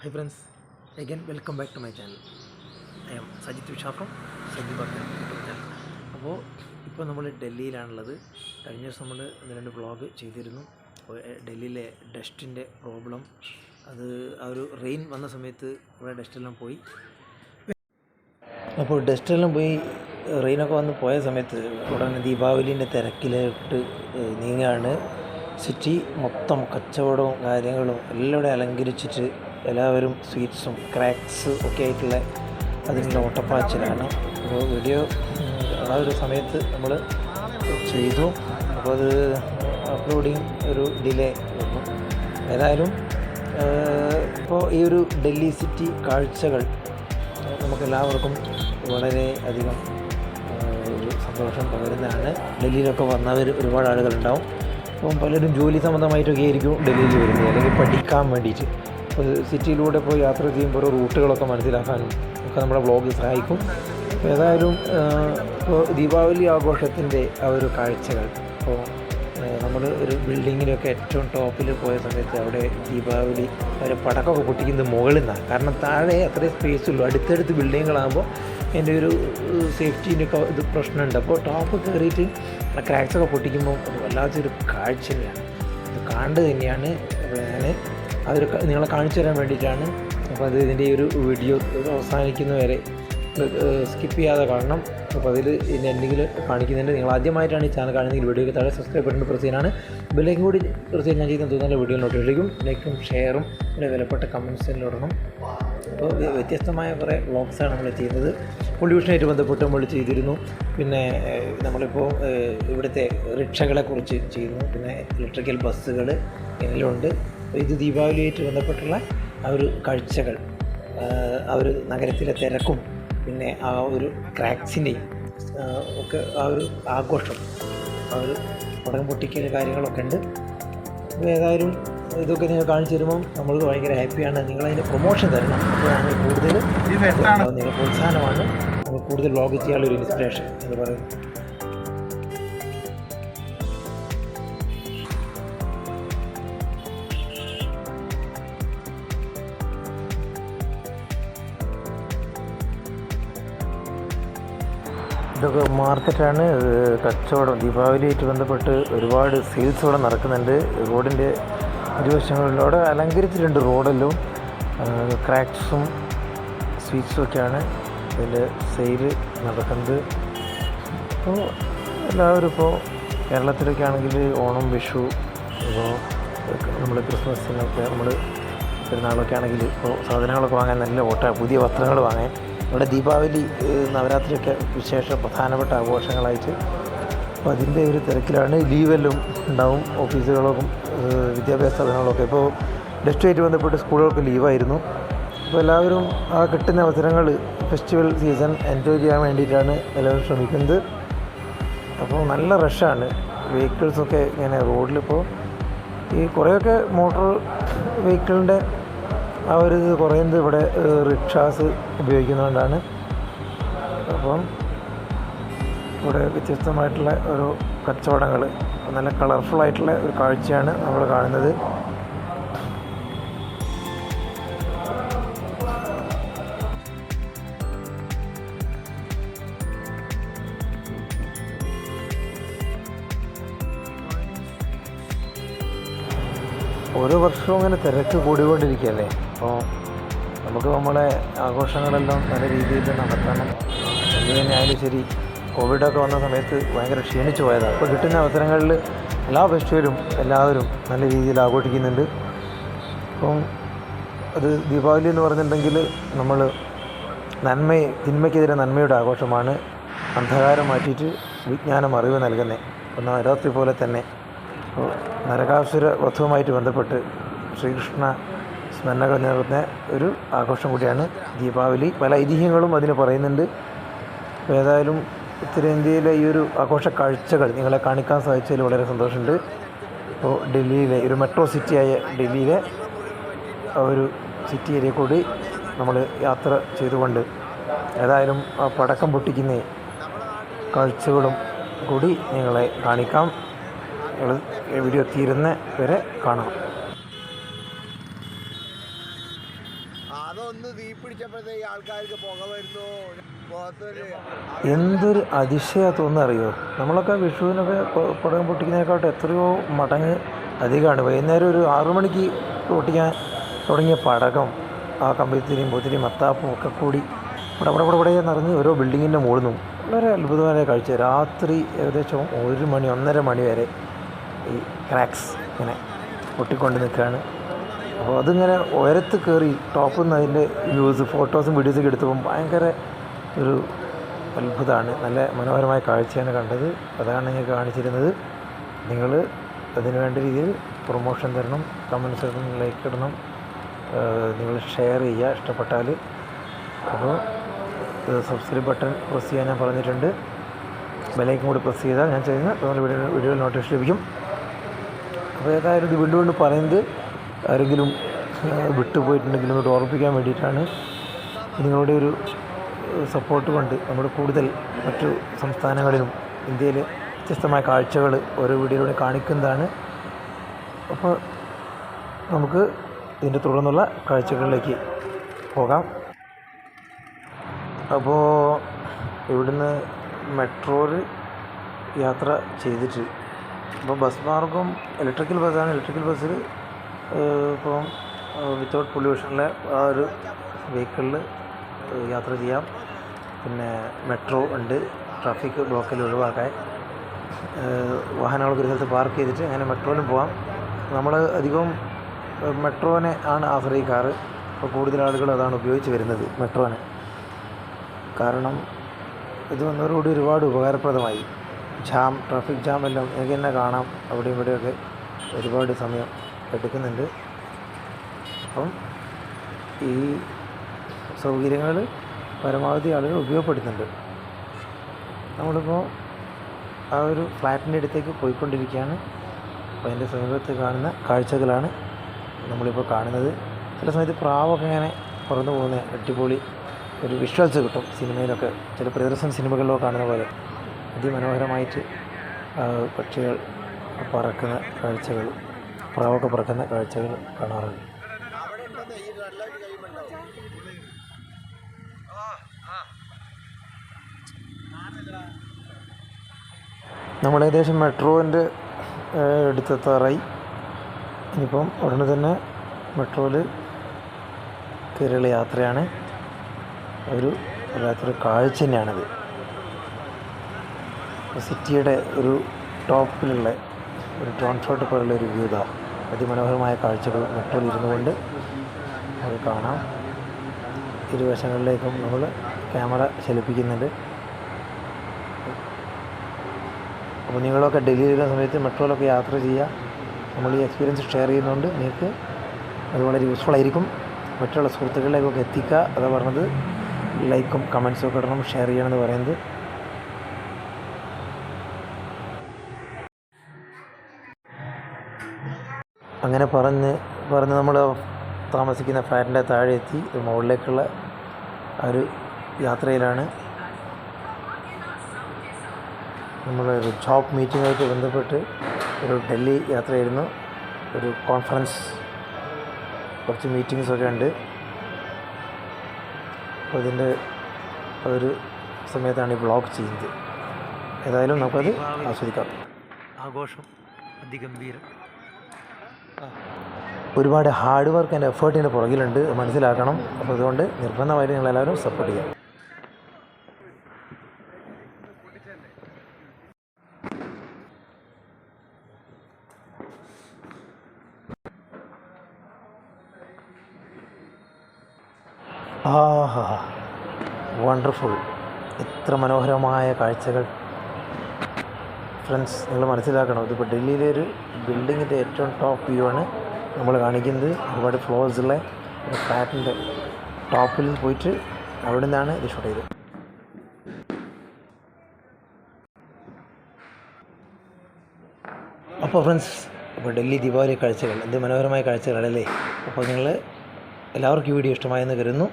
Hi friends again welcome back to my channel I am Sajith Visha from Sajeev YouTube channel അപ്പോൾ ഇപ്പോൾ നമ്മൾ ഡൽഹിയിലാണുള്ളത്. കഴിഞ്ഞ ദിവസം നമ്മൾ രണ്ട് വ്ളോഗ് ചെയ്തിരുന്നു. ഡൽഹിയിലെ ഡസ്റ്റിന്റെ പ്രോബ്ലം അത് ആ ഒരു റെയിൻ വന്ന സമയത്ത് ഇവിടെ ഡസ്റ്റെല്ലാം പോയി. അപ്പോൾ ഡസ്റ്റെല്ലാം പോയി റെയിനൊക്കെ വന്ന് പോയ സമയത്ത് ഉടനെ ദീപാവലീന്റെ തിരക്കിലോട്ട് നീങ്ങുകയാണ് സിറ്റി മൊത്തം കച്ചവടവും കാര്യങ്ങളും എല്ലാം എല്ലാവരും അലങ്കരിച്ചിട്ട് എല്ലാവരും സ്വീറ്റ്സും ക്രാക്സ് ഒക്കെ ആയിട്ടുള്ള അതിന്റെ ഓട്ടപ്പാച്ചിലാണ്. അപ്പോൾ വീഡിയോ ആ ഒരു സമയത്ത് നമ്മൾ ചെയ്തു. അപ്പോൾ അത് അപ്ലോഡിങ് ഒരു ഡിലേ വന്നു. ഏതായാലും ഇപ്പോൾ ഈ ഒരു ഡൽഹി സിറ്റി കാഴ്ചകൾ നമുക്കെല്ലാവർക്കും വളരെ അധികം ഒരു സന്തോഷം പകരുന്നതാണ്. ഡൽഹിയിലൊക്കെ വന്നവർ ഒരുപാട് ആളുകളുണ്ടാവും. അപ്പം പലരും ജോലി സംബന്ധമായിട്ടൊക്കെ ആയിരിക്കും ഡൽഹിയിൽ വരുന്നത്. അല്ലെങ്കിൽ പഠിക്കാൻ വേണ്ടിയിട്ട്. സിറ്റിയിലൂടെ പോയി യാത്ര ചെയ്യുമ്പോൾ ഓരോ റൂട്ടുകളൊക്കെ മനസ്സിലാക്കാനും ഒക്കെ നമ്മുടെ വ്ളോഗ് സഹായിക്കും. ഏതായാലും ഇപ്പോൾ ദീപാവലി ആഘോഷത്തിന്റെ ആ ഒരു കാഴ്ചകൾ. ഇപ്പോൾ നമ്മൾ ഒരു ബിൽഡിങ്ങിലൊക്കെ ഏറ്റവും ടോപ്പിൽ പോയ സമയത്ത് അവിടെ ദീപാവലി ഒരു പടക്കമൊക്കെ പൊട്ടിക്കുന്നത് മുകളിൽ നിന്നാണ്. കാരണം താഴെ അത്രയും സ്പേസ് ഉള്ളൂ. അടുത്തടുത്ത് ബിൽഡിങ്ങുകളാകുമ്പോൾ എന്റെ ഒരു സേഫ്റ്റീന്റെയൊക്കെ ഇത് പ്രശ്നമുണ്ട്. അപ്പോൾ ടോപ്പ് കയറിയിട്ട് ആ ക്രാക്സൊക്കെ പൊട്ടിക്കുമ്പോൾ വല്ലാത്തൊരു കാഴ്ച തന്നെയാണ് ഇത് തന്നെയാണ് ഞാൻ അതൊരു നിങ്ങളെ കാണിച്ചു തരാൻ വേണ്ടിയിട്ടാണ്. അപ്പോൾ അത് ഇതിന്റെ ഒരു വീഡിയോ അവസാനിക്കുന്നവരെ സ്കിപ്പ് ചെയ്യാതെ കാണണം. അപ്പോൾ അതിൽ ഇനി എന്തെങ്കിലും കാണിക്കുന്നുണ്ട് നിങ്ങൾ ആദ്യമായിട്ടാണ് ഈ ചാനൽ കാണുന്നതെങ്കിൽ വീഡിയോയ്ക്ക് താഴെ സബ്സ്ക്രൈബ് ബട്ടൺ പ്രസ് ചെയ്യാനാണ്. ബെല്ലൈക്കും കൂടി പ്രസ് ചെയ്യാൻ ഞാൻ ചെയ്യുന്ന തോന്നുന്ന വീഡിയോ നോട്ടിഫിക്കും ലൈക്കും ഷെയറും പിന്നെ വിലപ്പെട്ട കമൻസിൽ ഇടണം. അപ്പോൾ വ്യ- വ്യത്യസ്തമായ കുറേ വ്ളോഗ്സാണ് നമ്മൾ ചെയ്യുന്നത്. പൊല്യൂഷനായിട്ട് ബന്ധപ്പെട്ട് നമ്മൾ ചെയ്തിരുന്നു. പിന്നെ നമ്മളിപ്പോൾ ഇവിടുത്തെ റിക്ഷകളെക്കുറിച്ച് ചെയ്യുന്നു. പിന്നെ ഇലക്ട്രിക്കൽ ബസ്സുകൾ എല്ലാം ഇത് ദീപാവലിയായിട്ട് ബന്ധപ്പെട്ടുള്ള ആ ഒരു കാഴ്ചകൾ ആ ഒരു നഗരത്തിലെ തിരക്കും പിന്നെ ആ ഒരു ക്രാക്സിന്റെയും ഒക്കെ ആ ഒരു ആഘോഷം ആ ഒരു പടം പൊട്ടിക്കൽ കാര്യങ്ങളൊക്കെ ഉണ്ട്. അപ്പോൾ ഏതായാലും ഇതൊക്കെ നിങ്ങൾ കാണിച്ചു തരുമ്പം നമ്മൾ ഭയങ്കര ഹാപ്പിയാണ്. നിങ്ങളതിന്റെ പ്രൊമോഷൻ തരണം. അപ്പോൾ ഞങ്ങൾ കൂടുതൽ നിങ്ങൾ പ്രോത്സാഹനമാണ്. നമ്മൾ കൂടുതൽ ലോഗ് ചെയ്യാനുള്ള ഒരു ഇൻസ്പിറേഷൻ എന്ന് പറയുന്നത്. ഇതൊക്കെ മാർക്കറ്റാണ്. കച്ചവടം ദീപാവലിയായിട്ട് ബന്ധപ്പെട്ട് ഒരുപാട് സെയിൽസ് ഇവിടെ നടക്കുന്നുണ്ട്. റോഡിന്റെ ഇരുവശങ്ങളിലൂടെ അലങ്കരിച്ചിട്ടുണ്ട് റോഡെല്ലാം. ക്രാക്സും സ്വീറ്റ്സും ഒക്കെയാണ് ഇതിന്റെ സെയിൽ നടക്കുന്നത്. അപ്പോൾ എല്ലാവരും ഇപ്പോൾ കേരളത്തിലൊക്കെ ആണെങ്കിൽ ഓണം വിഷു ഇപ്പോൾ നമ്മൾ ക്രിസ്മസിനൊക്കെ നമ്മൾ പെരുന്നാളൊക്കെ ആണെങ്കിൽ ഇപ്പോൾ സാധനങ്ങളൊക്കെ വാങ്ങാൻ നല്ല ഓട്ട പുതിയ വസ്ത്രങ്ങൾ വാങ്ങാൻ ഇവിടെ ദീപാവലി നവരാത്രിയൊക്കെ വിശേഷ പ്രധാനപ്പെട്ട ആഘോഷങ്ങളായിട്ട് അപ്പോൾ അതിന്റെ ഒരു തിരക്കിലാണ് ലീവെല്ലാം ഉണ്ടാവും ഓഫീസുകളൊക്കെ ഏഹ്, വിദ്യാഭ്യാസ സ്ഥാപനങ്ങളൊക്കെ. ഇപ്പോൾ ഡസ്റ്റുമായിട്ട് ബന്ധപ്പെട്ട് സ്കൂളുകൾക്ക് ലീവായിരുന്നു. അപ്പോൾ എല്ലാവരും ആ കിട്ടുന്ന അവസരങ്ങൾ ഫെസ്റ്റിവൽ സീസൺ എൻജോയ് ചെയ്യാൻ വേണ്ടിയിട്ടാണ് എല്ലാവരും ശ്രമിക്കുന്നത്. അപ്പോൾ നല്ല റഷാണ്. വെഹിക്കിൾസൊക്കെ ഇങ്ങനെ റോഡിലിപ്പോൾ ഈ കുറേയൊക്കെ മോട്ടോർ വെഹിക്കിളിന്റെ ആ ഒരു ഇത് കുറയുന്നത് ഇവിടെ റിക്ഷാസ് ഉപയോഗിക്കുന്നതുകൊണ്ടാണ്. അപ്പം ഇവിടെ വ്യത്യസ്തമായിട്ടുള്ള ഒരു കച്ചവടങ്ങൾ നല്ല കളർഫുൾ ആയിട്ടുള്ള ഒരു കാഴ്ചയാണ് നമ്മൾ കാണുന്നത്. ഓരോ വർഷവും അങ്ങനെ തിരക്ക് കൂടിക്കൊണ്ടിരിക്കുകയല്ലേ? അപ്പോൾ നമുക്ക് നമ്മളെ ആഘോഷങ്ങളെല്ലാം നല്ല രീതിയിൽ നടത്തണം എന്ത് തന്നെയായാലും ശരി കോവിഡൊക്കെ വന്ന സമയത്ത് ഭയങ്കര ക്ഷീണിച്ചു പോയതാണ്. അപ്പോൾ കിട്ടുന്ന അവസരങ്ങളിൽ എല്ലാ ഫെസ്റ്റിവലും എല്ലാവരും നല്ല രീതിയിൽ ആഘോഷിക്കുന്നുണ്ട്. അപ്പം അത് ദീപാവലി എന്ന് പറഞ്ഞിട്ടുണ്ടെങ്കിൽ നമ്മൾ നന്മ തിന്മയ്ക്കെതിരെ നന്മയുടെ ആഘോഷമാണ്. അന്ധകാരം മാറ്റിയിട്ട് വിജ്ഞാനം അറിവ് നൽകുന്നത് ഒന്ന് നവരാത്രി പോലെ തന്നെ. അപ്പോൾ നരകാസുര വധവുമായിട്ട് ബന്ധപ്പെട്ട് ശ്രീകൃഷ്ണ സ്മരണകൾ നിലനിർത്തുന്ന ഒരു ആഘോഷം കൂടിയാണ് ദീപാവലി. പല ഐതിഹ്യങ്ങളും അതിന് പറയുന്നുണ്ട്. അപ്പോൾ ഏതായാലും ഉത്തരേന്ത്യയിലെ ഈ ഒരു ആഘോഷ കാഴ്ചകൾ നിങ്ങളെ കാണിക്കാൻ സാധിച്ചതിൽ വളരെ സന്തോഷമുണ്ട്. ഇപ്പോൾ ഡൽഹിയിലെ ഒരു മെട്രോ സിറ്റിയായ ഡൽഹിയിലെ ഒരു സിറ്റി ഏരിയ കൂടി നമ്മൾ യാത്ര ചെയ്തുകൊണ്ട് ഏതായാലും ആ പടക്കം പൊട്ടിക്കുന്ന കാഴ്ചകളും കൂടി നിങ്ങളെ കാണിക്കാം. നിങ്ങൾ വീഡിയോ തീരുന്ന വരെ കാണാം. ആൾക്കാർക്ക് എന്തൊരു അതിശയ തോന്നറിയോ നമ്മളൊക്കെ വിഷുവിനൊക്കെ പുടകം പൊട്ടിക്കുന്നതിനെക്കാട്ട് എത്രയോ മടങ്ങ് അധികമാണ്. വൈകുന്നേരം ഒരു ആറു മണിക്ക് പൊട്ടിക്കാൻ തുടങ്ങിയ പടകം ആ കമ്പിത്തിരിയും പൊത്തിരിയും മത്താപ്പും ഒക്കെ കൂടി ഇവിടെ ഇവിടെ ഇവിടെ നിറഞ്ഞ് ഓരോ ബിൽഡിങ്ങിന്റെ മുകളിൽ വളരെ അത്ഭുതമായ കാഴ്ച. രാത്രി ഏകദേശം ഒരു മണി ഒന്നര മണി വരെ ഈ ക്രാക്സ് ഇങ്ങനെ പൊട്ടിക്കൊണ്ട് നിൽക്കുകയാണ്. അപ്പോൾ അതിങ്ങനെ ഉയരത്ത് കയറി ടോപ്പിൽ നിന്ന് അതിന്റെ വ്യൂസ് ഫോട്ടോസും വീഡിയോസൊക്കെ എടുത്തപ്പം ഭയങ്കര ഒരു അത്ഭുതമാണ്. നല്ല മനോഹരമായ കാഴ്ചയാണ് കണ്ടത്. അതാണ് ഞാൻ കാണിച്ചിരുന്നത്. നിങ്ങൾ അതിന് വേണ്ട രീതിയിൽ പ്രൊമോഷൻ തരണം കമൻസ് ഇടണം ലൈക്ക് ഇടണം നിങ്ങൾ ഷെയർ ചെയ്യുക ഇഷ്ടപ്പെട്ടാൽ. അപ്പോൾ സബ്സ്ക്രൈബ് ബട്ടൺ പ്രസ് ചെയ്യാൻ ഞാൻ പറഞ്ഞിട്ടുണ്ട്. ബെലൈക്കും കൂടി പ്രസ് ചെയ്താൽ ഞാൻ ചെയ്യുന്ന നമ്മുടെ വീഡിയോ വീഡിയോയിൽ നോട്ടിഫിക്കേഷൻ ലഭിക്കും. അപ്പോൾ ഏതായാലും ഇത് വീണ്ടും വീണ്ടും പറയുന്നത് ആരെങ്കിലും വിട്ടുപോയിട്ടുണ്ടെങ്കിൽ ഒന്ന് ഓർമ്മിപ്പിക്കാൻ വേണ്ടിയിട്ടാണ് നിങ്ങളുടെ ഒരു സപ്പോർട്ട് കൊണ്ട് നമ്മൾ കൂടുതൽ മറ്റു സംസ്ഥാനങ്ങളിലും ഇന്ത്യയിലെ വ്യത്യസ്തമായ കാഴ്ചകൾ ഓരോ വീഡിയോയിലൂടെ കാണിക്കുന്നതാണ്. അപ്പോൾ നമുക്ക് ഇതിന്റെ തുടർന്നുള്ള കാഴ്ചകളിലേക്ക് പോകാം. അപ്പോൾ ഇവിടുന്ന് മെട്രോയിൽ യാത്ര ചെയ്തിട്ട് അപ്പോൾ ബസ് മാർഗം ഇലക്ട്രിക്കൽ ബസ്സാണ്. ഇലക്ട്രിക്കൽ ബസ്സിൽ ഇപ്പം വിത്തൗട്ട് പൊല്യൂഷനിൽ ആ ഒരു വെഹിക്കിളിൽ യാത്ര ചെയ്യാം. പിന്നെ മെട്രോ ഉണ്ട്. ട്രാഫിക് ബ്ലോക്കിൽ ഒഴിവാക്കാൻ. വാഹനങ്ങൾ ഒരു സ്ഥലത്ത് പാർക്ക് ചെയ്തിട്ട് അങ്ങനെ മെട്രോയിലും പോകാം നമ്മൾ അധികവും മെട്രോനെ ആണ് ആശ്രയിക്കാറ്. ഇപ്പോൾ കൂടുതൽ ആളുകൾ അതാണ് ഉപയോഗിച്ച് വരുന്നത് മെട്രോനെ കാരണം ഇത് വന്നതോടുകൂടി ഒരുപാട് ഉപകാരപ്രദമായി. ജാം ട്രാഫിക് ജാം എല്ലാം എനിക്ക് തന്നെ കാണാം. അവിടെയും ഇവിടെയൊക്കെ ഒരുപാട് സമയം എടുക്കുന്നുണ്ട്. അപ്പം ഈ സൗകര്യങ്ങൾ പരമാവധി ആളുകൾ ഉപയോഗപ്പെടുത്തുന്നുണ്ട്. നമ്മളിപ്പോൾ ആ ഒരു ഫ്ലാറ്റിന്റെ അടുത്തേക്ക് പോയിക്കൊണ്ടിരിക്കുകയാണ്. അപ്പോൾ അതിന്റെ സമീപത്ത് കാണുന്ന കാഴ്ചകളാണ് നമ്മളിപ്പോൾ കാണുന്നത്. ചില സമയത്ത് പ്രാവൊക്കെ ഇങ്ങനെ പറന്നു പോകുന്ന അടിപൊളി ഒരു വിഷ്വൽസ് കിട്ടും സിനിമയിലൊക്കെ. ചില പ്രദർശൻ സിനിമകളിലൊക്കെ കാണുന്ന പോലെ അതിമനോഹരമായിട്ട് പക്ഷികൾ പറക്കുന്ന കാഴ്ചകൾ. പ്രാവൊക്കെ പറക്കുന്ന കാഴ്ചകൾ കാണാറുണ്ട്. നമ്മൾ ഏകദേശം മെട്രോന്റെ അടുത്തെത്താറായി. ഇനിയിപ്പം ഉടനെ തന്നെ മെട്രോയിൽ കയറിയുള്ള യാത്രയാണ്. ഒരു വല്ലാത്തൊരു കാഴ്ച തന്നെയാണിത്. സിറ്റിയുടെ ഒരു ടോപ്പിലുള്ള ഒരു ഡ്രോൺ ഷോട്ട് പോലുള്ള ഒരു വ്യൂ ഇതാ. അതിമനോഹരമായ കാഴ്ചകൾ മെട്രോയിൽ ഇരുന്നു കൊണ്ട് അത് കാണാം. ഇരുവശങ്ങളിലേക്കും നമ്മൾ ക്യാമറ ചലിപ്പിക്കുന്നുണ്ട്. അപ്പോൾ നിങ്ങളൊക്കെ ഡൽഹിയിൽ വരുന്ന സമയത്ത് മെട്രോയിലൊക്കെ യാത്ര ചെയ്യുക. നമ്മൾ ഈ എക്സ്പീരിയൻസ് ഷെയർ ചെയ്യുന്നതുകൊണ്ട് നിങ്ങൾക്ക് അത് വളരെ യൂസ്ഫുൾ ആയിരിക്കും. മറ്റുള്ള സുഹൃത്തുക്കളിലേക്കൊക്കെ എത്തിക്കുക. അതാ പറഞ്ഞത്. ലൈക്കും കമൻസും ഒക്കെ ഇടണം. ഷെയർ ചെയ്യണമെന്ന് പറയുന്നത്. അങ്ങനെ പറഞ്ഞ് പറഞ്ഞ് നമ്മൾ താമസിക്കുന്ന ഫ്ലാറ്റിന്റെ താഴെ എത്തി മുകളിലേക്കുള്ള ആ ഒരു യാത്രയിലാണ്. നമ്മൾ ഒരു ജോബ് മീറ്റിങ്ങായിട്ട് ബന്ധപ്പെട്ട് ഒരു ഡൽഹി യാത്രയായിരുന്നു. ഒരു കോൺഫറൻസ് കുറച്ച് മീറ്റിങ്സൊക്കെ ഉണ്ട്. അപ്പോൾ ഇതിന്റെ ഒരു സമയത്താണ് ഈ ബ്ലോക്ക് ചെയ്യുന്നത്. ഏതായാലും നമുക്കത് ആസ്വദിക്കാം. ആഘോഷം അതിഗംഭീരം. ഒരുപാട് ഹാർഡ് വർക്ക് ആൻഡ് എഫേർട്ടിന്റെ പുറകിലുണ്ട്. മനസ്സിലാക്കണം. അപ്പോൾ അതുകൊണ്ട് നിർബന്ധമായിട്ട് നിങ്ങളെല്ലാവരും സപ്പോർട്ട് ചെയ്യാം ആഹാ. വണ്ടർഫുൾ. എത്ര മനോഹരമായ കാഴ്ചകൾ. ഫ്രണ്ട്സ് നിങ്ങൾ മനസ്സിലാക്കണം ഇതിപ്പോൾ ഡൽഹിയിലെ ഒരു ബിൽഡിങ്ങിന്റെ ഏറ്റവും ടോപ്പ് വ്യൂ ആണ് നമ്മൾ കാണിക്കുന്നത്. ഒരുപാട് ഫ്ലോഴ്സുള്ള ഒരു ഫ്ലാറ്റിന്റെ ടോപ്പിൽ പോയിട്ട് അവിടെ നിന്നാണ് ഇത് ഷൂട്ട് ചെയ്തത്. അപ്പോൾ ഫ്രണ്ട്സ് അപ്പോൾ ഡൽഹി ദീപാവലി കാഴ്ചകൾ എന്ത് മനോഹരമായ കാഴ്ചകളല്ലേ അപ്പോൾ നിങ്ങൾ എല്ലാവർക്കും ഈ വീഡിയോ ഇഷ്ടമായെന്ന് കരുതുന്നു.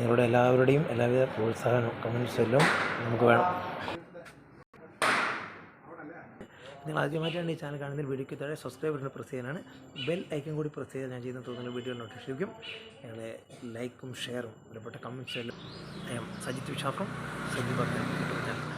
നിങ്ങളുടെ എല്ലാവരുടെയും എല്ലാവിധ പ്രോത്സാഹനവും കമൻസും എല്ലാം നമുക്ക് വേണം. നിങ്ങൾ ആദ്യമായിട്ടാണ് ഈ ചാനൽ കാണുന്നതിൽ വീഡിയോയ്ക്ക് താഴെ സബ്സ്ക്രൈബ് ബട്ടൺ പ്രസ് ചെയ്യാനാണ്. ബെൽ ഐക്കൺ കൂടി പ്രസ് ചെയ്താൽ ഞാൻ ചെയ്യുന്ന തോന്നുന്ന വീഡിയോ നോട്ടിഫിക്കും നിങ്ങളെ ലൈക്കും ഷെയറും വിലപ്പെട്ട കമൻസ് എല്ലാം സജിത് വിശാഖം സജീവ്